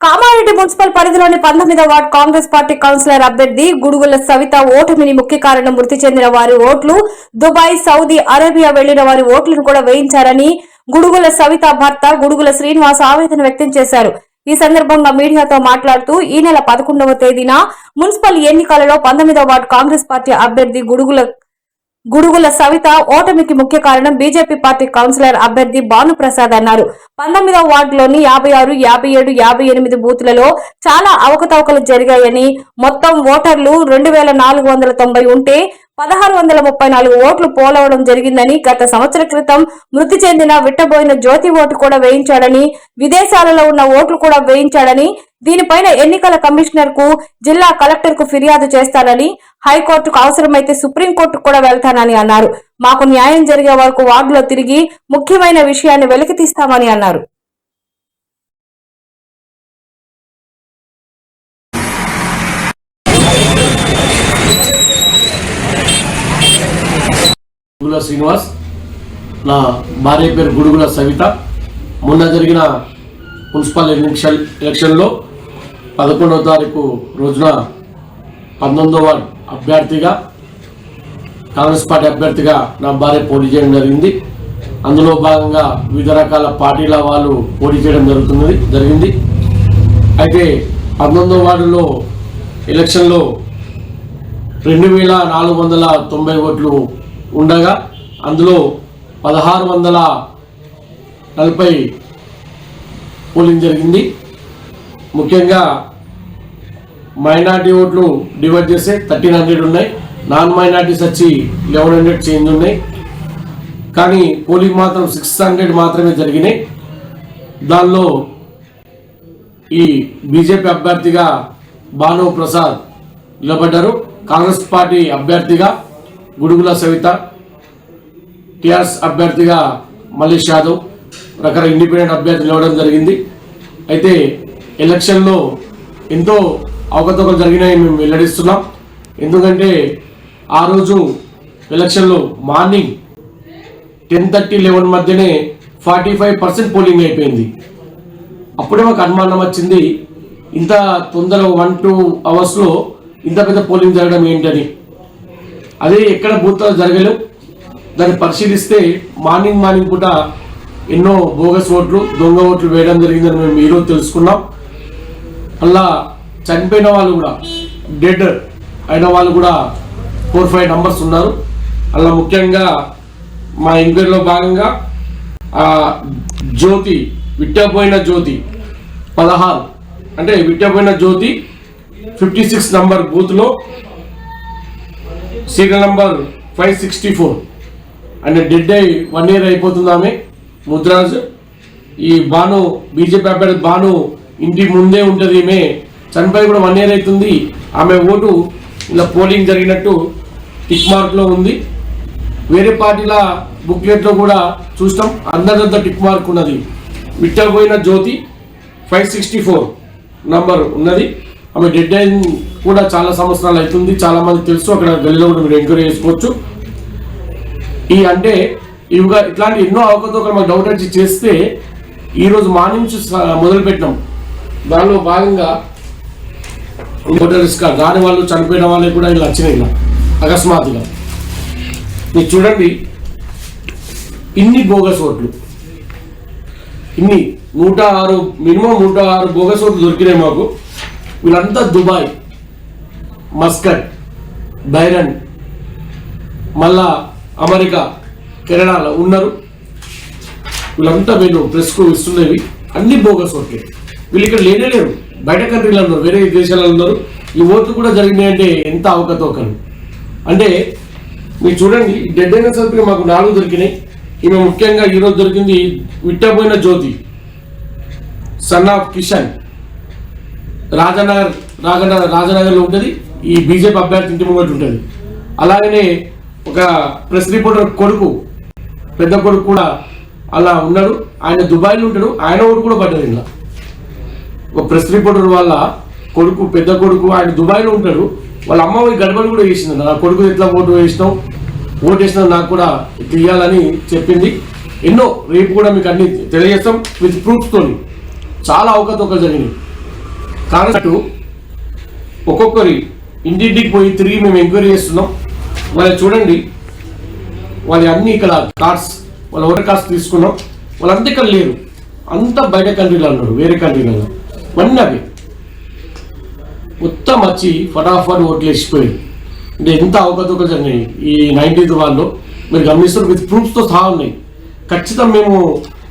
Kamareddy municipal పరిధిలోని పంతొమ్మిదవ ward Congress party councillor అభ్యర్థి గుడుగుల సవిత ఓటమిని ముఖ్య కారణం మృతి చెందిన వారి ఓట్లు దుబాయ్ సౌదీ అరేబియా వెళ్ళిన వారి ఓట్లను కూడా వేయించారని గుడుగుల సవిత భర్త గుడుగుల శ్రీనివాస్ ఆవేదన వ్యక్తం చేశారు. ఈ సందర్భంగా మీడియాతో మాట్లాడుతూ ఈ నెల పదకొండవ తేదీన మున్సిపల్ ఎన్నికలలో పంతొమ్మిదవ వార్డు కాంగ్రెస్ పార్టీ అభ్యర్థి గుడుగుల గుడుగుల సవిత ఓటమికి ముఖ్య కారణం బీజేపీ పార్టీ కౌన్సిలర్ అభ్యర్థి భానుప్రసాద్ అన్నారు. పంతొమ్మిదవ వార్డులోని యాభై ఆరు యాభై ఏడు యాభై ఎనిమిది బూత్లలో చాలా అవకతవకలు జరిగాయని మొత్తం ఓటర్లు రెండు వేల నాలుగు వందల తొంభై ఉంటే పదహారు వందల ముప్పై నాలుగు ఓట్లు పోలవడం జరిగిందని గత సంవత్సర క్రితం మృతి చెందిన విట్టబోయిన జ్యోతి ఓటు కూడా వేయించాడని విదేశాలలో ఉన్న ఓట్లు కూడా వేయించాడని దీనిపైన ఎన్నికల కమిషనర్కు జిల్లా కలెక్టర్కు ఫిర్యాదు చేస్తానని హైకోర్టుకు అవసరమైతే సుప్రీంకోర్టుకు కూడా వెళ్తానని అన్నారు. మాకు న్యాయం జరిగే వరకు వార్డులో తిరిగి ముఖ్యమైన విషయాన్ని వెలికి తీస్తామని అన్నారు. గుడుగుల శ్రీనివాస్ నా భార్య పేరు గుడుగుల సవిత. మొన్న జరిగిన మున్సిపల్ ఎలక్షన్ ఎలక్షన్లో పదకొండవ తారీఖు రోజున పంతొమ్మిదవ వార్డ్ అభ్యర్థిగా కాంగ్రెస్ పార్టీ అభ్యర్థిగా నా భార్య పోటీ చేయడం జరిగింది. అందులో భాగంగా వివిధ రకాల పార్టీల వాళ్ళు పోటీ చేయడం జరుగుతున్నది జరిగింది. అయితే పంతొమ్మిదవ వార్డులో ఎలక్షన్లో రెండు వేల నాలుగు వందల తొంభై ఓట్లు ఉండగా అందులో పదహారు వందల నలభై పోలింగ్ జరిగింది. ముఖ్యంగా మైనార్టీ ఓట్లు డివైడ్ చేస్తే థర్టీన్ హండ్రెడ్ ఉన్నాయి. నాన్ మైనార్టీస్ వచ్చి లెవెన్ హండ్రెడ్ చేంజ్ ఉన్నాయి. కానీ పోలింగ్ మాత్రం సిక్స్ హండ్రెడ్ మాత్రమే జరిగినాయి. దానిలో ఈ బీజేపీ అభ్యర్థిగా భాను ప్రసాద్ నిలబడ్డారు. కాంగ్రెస్ పార్టీ అభ్యర్థిగా గుడుగుల సవిత టిఆర్ఎస్ అభ్యర్థిగా మల్లేష్ యాదవ్ రకర ఇండిపెండెంట్ అభ్యర్థులు ఇవ్వడం జరిగింది. అయితే ఎలక్షన్లో ఎంతో అవకతవకలు జరిగినాయి మేము వెల్లడిస్తున్నాం. ఎందుకంటే ఆ రోజు ఎలక్షన్లో మార్నింగ్ టెన్ థర్టీ లెవెన్ మధ్యనే ఫార్టీ ఫైవ్ పర్సెంట్ పోలింగ్ అయిపోయింది. అప్పుడే మాకు అనుమానం వచ్చింది ఇంత తొందరగా వన్ టూ అవర్స్లో ఇంత పెద్ద పోలింగ్ జరగడం ఏంటని అదే ఎక్కడ బూత్లో జరగలేవు. దాన్ని పరిశీలిస్తే మార్నింగ్ మార్నింగ్ పూట ఎన్నో బోగస్ ఓట్లు దొంగ ఓట్లు వేయడం జరిగిందని మేము ఈరోజు తెలుసుకున్నాం. అలా చనిపోయిన వాళ్ళు కూడా డెడ్ అయిన వాళ్ళు కూడా ఫోర్ ఫైవ్ నంబర్స్ ఉన్నారు. అలా ముఖ్యంగా మా ఎంక్వైరీలో భాగంగా ఆ జ్యోతి విట్టపోయిన జ్యోతి పదహారు. అంటే Vittapoyina Jyothi fifty six number బూత్లో serial number five sixty four. అంటే డెడ్ అయి వన్ ఇయర్ అయిపోతుంది ఆమె ముద్రాజ్. ఈ భాను బీజేపీ అభ్యర్థి భాను ఇంటి ముందే ఉంటుంది ఈమె. చనిపోయి కూడా వన్ ఇయర్ అవుతుంది. ఆమె ఓటు ఇలా పోలింగ్ జరిగినట్టు టిక్ మార్క్లో ఉంది. వేరే పార్టీల బుక్లెట్లో కూడా చూస్తాం. అందరిదంత టిక్ మార్క్ ఉన్నది. Vittapoyina Jyothi five sixty four number ఉన్నది. ఆమె డెడ్ అయిన కూడా చాలా సంవత్సరాలు అవుతుంది. చాలా మంది తెలుసు. అక్కడ గల్లీలో కూడా మీరు ఎంక్వైరీ చేసుకోవచ్చు. ఈ అంటే ఇవిగా ఇట్లాంటి ఎన్నో అవకతవకలు మాకు డౌట్ వచ్చి చేస్తే ఈరోజు మా నుంచి మొదలుపెట్టినాం దానిలో భాగంగా ఓటర్ రిస్క్ దాని వాళ్ళు చనిపోయిన వాళ్ళకి కూడా ఇలా వచ్చినాయి ఇలా అకస్మాత్తుగా. మీరు చూడండి ఇన్ని బోగస్ ఓట్లు. ఇన్ని నూట ఆరు మినిమం నూట ఆరు బోగస్ ఓట్లు దొరికినాయి మాకు. వీళ్ళంతా దుబాయ్ మస్కట్ బైరన్ మళ్ళా అమెరికా కెనడాలో ఉన్నారు. వీళ్ళంతా వీళ్ళు ప్రెస్కు ఇస్తున్నవి. అన్ని బోగస్ ఓకే. వీళ్ళు ఇక్కడ లేనే లేరు. బయట కంట్రీలో ఉన్నారు వేరే దేశాలలో ఉన్నారు. ఈ ఓట్లు కూడా జరిగినాయి అంటే ఎంత అవకతవకలు? అంటే మీరు చూడండి డెడ్ అయిన సర్టిఫికేట్ మాకు నాలుగు దొరికినాయి. ఈమె ముఖ్యంగా ఈరోజు దొరికింది విట్టబోయిన జ్యోతి సన్ ఆఫ్ కిషన్. రాజనగర్ రాజనగర్ రాజనగర్లో ఉంటుంది. ఈ బీజేపీ అభ్యర్థి ఇంటి ముంగట ఉంటుంది. అలాగనే ఒక ప్రెస్ రిపోర్టర్ కొడుకు పెద్ద కొడుకు కూడా అలా ఉన్నాడు. ఆయన దుబాయ్లో ఉంటాడు. ఆయన ఓటు కూడా పడ్డది ఇలా ఒక ప్రెస్ రిపోర్టర్ వాళ్ళ కొడుకు పెద్ద కొడుకు ఆయన దుబాయ్లో ఉంటాడు. వాళ్ళ అమ్మ గడబడి కూడా వేసింది నా కొడుకు ఎట్లా ఓటు వేసినావు? ఓటు వేసినా నాకు కూడా తీయాలని చెప్పింది. ఎన్నో రేపు కూడా మీకు అన్ని తెలియజేస్తాం. విత్ ప్రూఫ్స్తో చాలా అవకతవకలు జరిగినాయి. కానట్టు ఒక్కొక్కరి ఇంటింటికి పోయి తిరిగి మేము ఎంక్వైరీ చేస్తున్నాం. వాళ్ళు చూడండి. వాళ్ళ అన్ని ఇక్కడ కార్డ్స్ వాళ్ళ ఓటర్ కార్డ్స్ తీసుకున్నాం. వాళ్ళంతా ఇక్కడ లేరు. అంతా బయట కంట్రీలో ఉన్నారు వేరే కంట్రీలలో ఇవన్నీ అవి. మొత్తం వచ్చి ఫటాఫట్ ఓట్లు వేసిపోయి అంటే ఎంత అవకతవక జరిగినాయి ఈ నైన్టీన్త్ వాళ్ళు మీరు గమనిస్తారు విత్ ప్రూఫ్స్తో సహా ఉన్నాయి. ఖచ్చితంగా మేము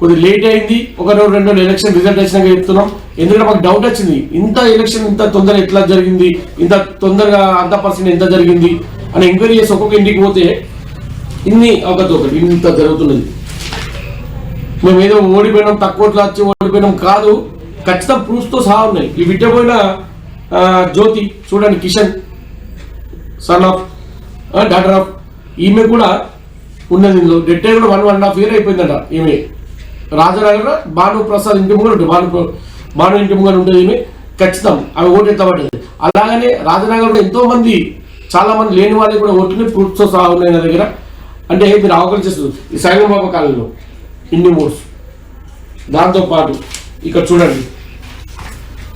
కొద్దిగా లేట్ అయింది. ఒక రోజు రెండు ఎలక్షన్ రిజల్ట్ వచ్చినాక చెప్తున్నాం. ఎందుకంటే మాకు డౌట్ వచ్చింది. ఇంత ఎలక్షన్ ఇంత తొందరగా ఎట్లా జరిగింది? ఇంత తొందరగా అంత పర్సెంట్ ఎంత జరిగింది? అని ఎంక్వైరీ చేసి ఒక్కొక్క ఇంటికి పోతే ఇన్ని ఒకటి ఇంత జరుగుతున్నది. మేము ఏదో ఓడిపోయినాం తక్కువ వచ్చి ఓడిపోయినాం కాదు. ఖచ్చితంగా ప్రూఫ్స్తో సహా ఉన్నాయి. ఈ విట్టపోయిన జ్యోతి చూడండి Kishan son of daughter of ఈమె కూడా ఉన్నది ఇందులో. డెట్ కూడా వన్ వన్ హాఫ్ ఇయర్ అయిపోయిందట ఈమె. రాజనగర్ భాను ప్రసాద్ ఇంటి ముందు ఉంటుంది భాను భాను ఇంటి ముందు ఉంటుంది ఈమె ఖచ్చితం. అవి ఓటు ఎత్తబడ్డది అలాగనే రాజనగర్లో ఎంతో మంది చాలా మంది లేని వాళ్ళకి కూడా ఓటుని ప్రూఫ్స్తో సహా ఉన్నాయి నా దగ్గర. అంటే మీరు అవకలు చేస్తుంది ఈ సైలం కాలంలో ఇన్ని ఓట్స్. దాంతోపాటు ఇక్కడ చూడండి.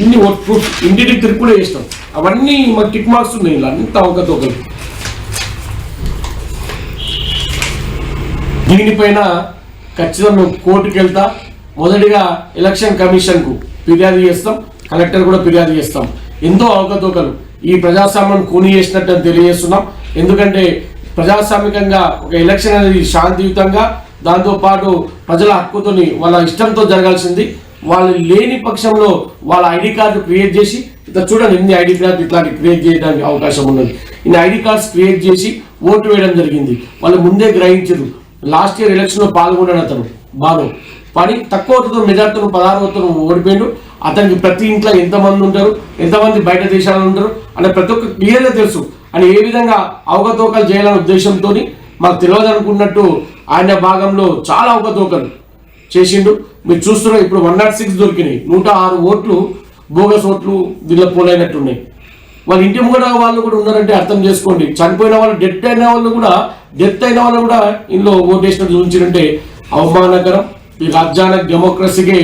ఇన్ని ఓట్ ప్రూఫ్ ఇంటికి తిరుపులే కూడా అవన్నీ మాకు టిక్ మార్క్స్ ఉన్నాయి ఇలా అంత అవకతవకలు దీనిపైన ఖచ్చితంగా మేము కోర్టుకు వెళ్తా. మొదటిగా ఎలక్షన్ కమిషన్కు ఫిర్యాదు చేస్తాం. కలెక్టర్ కూడా ఫిర్యాదు చేస్తాం. ఎంతో అవకతవకలు. ఈ ప్రజాస్వామ్యం కూని చేసినట్టు అని తెలియజేస్తున్నాం. ఎందుకంటే ప్రజాస్వామికంగా ఒక ఎలక్షన్ అనేది శాంతియుతంగా దాంతోపాటు ప్రజల హక్కుతోని వాళ్ళ ఇష్టంతో జరగాల్సింది. వాళ్ళు లేని పక్షంలో వాళ్ళ ఐడి కార్డు క్రియేట్ చేసి ఇట్లా చూడండి ఎన్ని ఐడి కార్డు ఇట్లాంటి క్రియేట్ చేయడానికి అవకాశం ఉన్నది. ఇన్ని ఐడి కార్డ్స్ క్రియేట్ చేసి ఓటు వేయడం జరిగింది. వాళ్ళు ముందే గ్రహించరు. లాస్ట్ ఇయర్ ఎలక్షన్లో పాల్గొన్నాడు అతను బాను పని తక్కువ ఓటుతో మెజార్టీతో పదహారు ఓటుతో ఓడిపోయాడు. అతనికి ప్రతి ఇంట్లో ఎంతమంది ఉంటారు ఎంతమంది బయట దేశాలలో ఉంటారు అనే ప్రతి ఒక్క క్లియర్గా తెలుసు. అని ఏ విధంగా అవకతవకలు చేయాలనే ఉద్దేశంతో మాకు తెలియదు అనుకున్నట్టు ఆయన భాగంలో చాలా అవకతవకలు చేసిండు. మీరు చూస్తున్నారు ఇప్పుడు వన్ నాట్ సిక్స్ దొరికినాయి. నూట ఆరు ఓట్లు బోగస్ ఓట్లు దీనిలో పోలైనట్టున్నాయి. వాళ్ళ ఇంటి ముంగట వాళ్ళు కూడా ఉన్నారంటే అర్థం చేసుకోండి. చనిపోయిన వాళ్ళు డెత్ అయిన వాళ్ళు కూడా డెత్ అయిన వాళ్ళు కూడా ఇందులో ఓటేసినట్టు చూపించారంటే అవమానకరం. ఈ రాజ్యాంగ డెమోక్రసీకి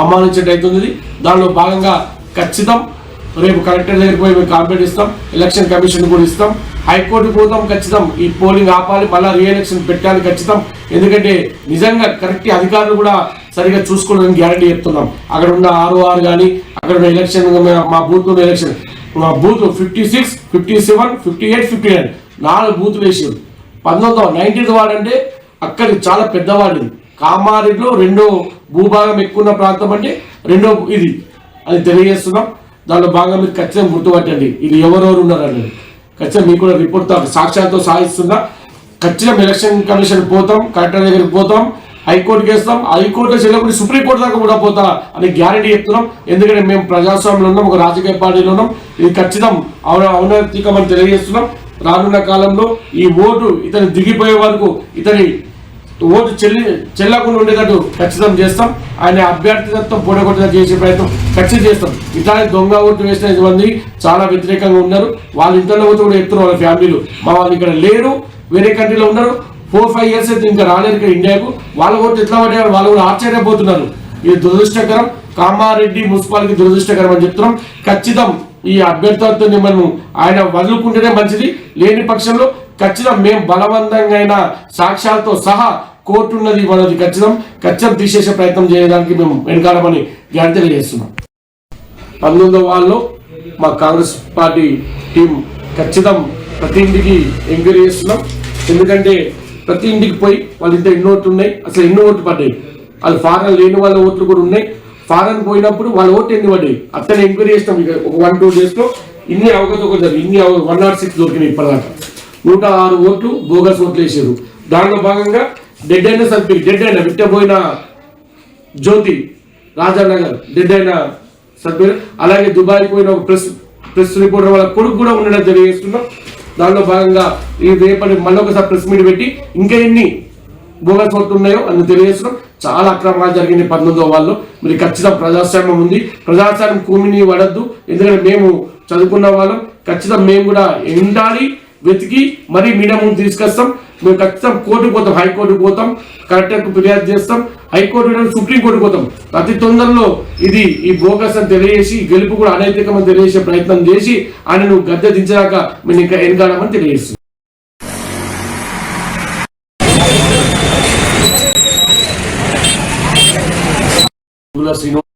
అవమానించినట్టు అవుతుంది దానిలో భాగంగా ఖచ్చితం రేపు కలెక్టర్ దగ్గరికి పోయి మేము కంప్లైంట్ ఇస్తాం ఎలక్షన్ కమిషన్ కూడా ఇస్తాం హైకోర్టు పోతాం ఖచ్చితం ఈ పోలింగ్ ఆపాలి మళ్ళీ రీఎలక్షన్ పెట్టాలి ఖచ్చితం. ఎందుకంటే నిజంగా కరెక్ట్ అధికారులు కూడా సరిగా చూసుకోవడానికి గ్యారంటీ చెప్తున్నాం. అక్కడ ఉన్న ఆర్ఓఆర్ కానీ అక్కడ ఉన్న ఎలక్షన్ మా బూత్ ఉన్న ఎలక్షన్ మా booth fifty six fifty seven fifty eight fifty nine నాలుగు బూతులు వేసారు పంతొమ్మిది నైన్టీన్త్ వార్డ్ అంటే అక్కడ చాలా పెద్దవాడిది కామారెడ్డిలో రెండో భూభాగం ఎక్కువ ఉన్న ప్రాంతం అంటే రెండో ఇది. అది తెలియజేస్తున్నాం. దాంట్లో భాగంగా మీరు ఖచ్చితంగా గుర్తుపట్టండి. ఇది ఎవరెవరు ఉన్నారని ఖచ్చితంగా మీకు కూడా రిపోర్ట్తో సాక్ష్యాలతో సాధిస్తున్నా ఖచ్చితంగా ఎలక్షన్ కమిషన్ పోతాం కలెక్టర్ దగ్గరికి పోతాం హైకోర్టుకి వేస్తాం. హైకోర్టులో చెల్లకుండా సుప్రీంకోర్టు దాకా కూడా పోతా అని గ్యారంటీ చెప్తున్నాం. ఎందుకంటే మేము ప్రజాస్వామ్యంలో ఉన్నాం ఒక రాజకీయ పార్టీలో ఉన్నాం. ఇది ఖచ్చితం ఔనతికమని తెలియజేస్తున్నాం. రానున్న కాలంలో ఈ ఓటు ఇతని దిగిపోయే వరకు ఇతని ఓటు చెల్లి చెల్లకుండా ఉండేటట్టు ఖచ్చితం చేస్తాం. ఆయన అభ్యర్థిత్వం పూడగొట్టగా చేసే ప్రయత్నం ఖచ్చితంగా చేస్తాం. ఇట్లాంటి దొంగ ఓటు వేసిన మంది చాలా వ్యతిరేకంగా ఉన్నారు. వాళ్ళ ఇంట్లో వచ్చి కూడా చెప్తున్నారు వాళ్ళ ఫ్యామిలీలు. మా వాళ్ళు ఇక్కడ లేరు వేరే కంట్రీలో ఉన్నారు. ఫోర్ ఫైవ్ ఇయర్స్ అయితే ఇంకా రాలేదు ఇక్కడ ఇండియాకు. వాళ్ళ ఓటు ఎట్లా పడ్డారు వాళ్ళు కూడా ఆశ్చర్యపోతున్నారు. ఇది దురదృష్టకరం. కామారెడ్డి మున్సిపాలిటీ దురదృష్టకరం అని చెప్తున్నాం. ఖచ్చితం ఈ అభ్యర్థిత్వాన్ని మనం ఆయన వదులుకుంటేనే మంచిది. లేని పక్షంలో ఖచ్చితం మేము బలవంతంగా సాక్ష్యాలతో సహా కోర్టు ఉన్నది మనది ఖచ్చితం. ఖచ్చితం తీసేసే ప్రయత్నం చేయడానికి మేము వెనకాలమని గ్యారంటీ చేస్తున్నాం. పంతొమ్మిదో వాళ్ళు మా కాంగ్రెస్ పార్టీ టీం ఖచ్చితం ప్రతి ఇంటికి ఎంక్వైరీ చేస్తున్నాం. ఎందుకంటే ప్రతి ఇంటికి పోయి వాళ్ళ ఇంత ఎన్నో ఓట్లు ఉన్నాయి అసలు ఎన్నో ఓట్లు పడ్డాయి. అది ఫారెన్ లేని వాళ్ళ ఓట్లు కూడా ఉన్నాయి. ఫారెన్ పోయినప్పుడు వాళ్ళ ఓట్లు ఎన్ని పడ్డాయి? అతను ఎంక్వైరీ చేస్తాం ఇక ఒక వన్ టూ డేస్లో ఇన్ని అవగతం జరిగింది ఇన్ని వన్ నాట్ సిక్స్ దొరికినాయి ఇప్పటిదాకా. నూట ఆరు ఓట్లు బోగస్ ఓట్లు వేసారు దానిలో భాగంగా డెడ్ అయిన సర్టిఫికేట్ డెడ్ అయిన విట్టబోయిన జ్యోతి రాజానగర్ డెడ్ అయిన సభ్యులు అలాగే దుబాయ్ పోయిన ఒక ప్రెస్ ప్రెస్ రిపోర్టర్ వాళ్ళ కొడుకు కూడా ఉండడం తెలియజేస్తున్నాం దానిలో భాగంగా ఈ రేపటి మళ్ళీ ఒకసారి ప్రెస్ మీట్ పెట్టి ఇంకా ఎన్ని బోగస్ ఓట్లు ఉన్నాయో అని తెలియజేస్తున్నాం. చాలా అక్రమాలు జరిగింది పంతొమ్మిదో వాళ్ళు మీరు ఖచ్చితంగా ప్రజాస్వామ్యం ఉంది. ప్రజాస్వామ్యం కూమిని పడద్దు ఎందుకంటే మేము చదువుకున్న వాళ్ళం. ఖచ్చితంగా మేము కూడా ఎండాలి. వెతికి మరీ మీడియా ముందు తీసుకొస్తాం. మేము ఖచ్చితంగా కోర్టుకు పోతాం హైకోర్టుకు పోతాం. కలెక్టర్కు ఫిర్యాదు చేస్తాం. హైకోర్టు సుప్రీం కోర్టుకు పోతాం. అతి తొందరలో ఇది ఈ బోగస్ అని తెలియజేసి గెలుపు కూడా అనైతికమని తెలియజేసే ప్రయత్నం చేసి ఆయనను గద్దె దించడాక మేము ఇంకా ఎన్కాడమని తెలియజేస్తుంది శ్రీను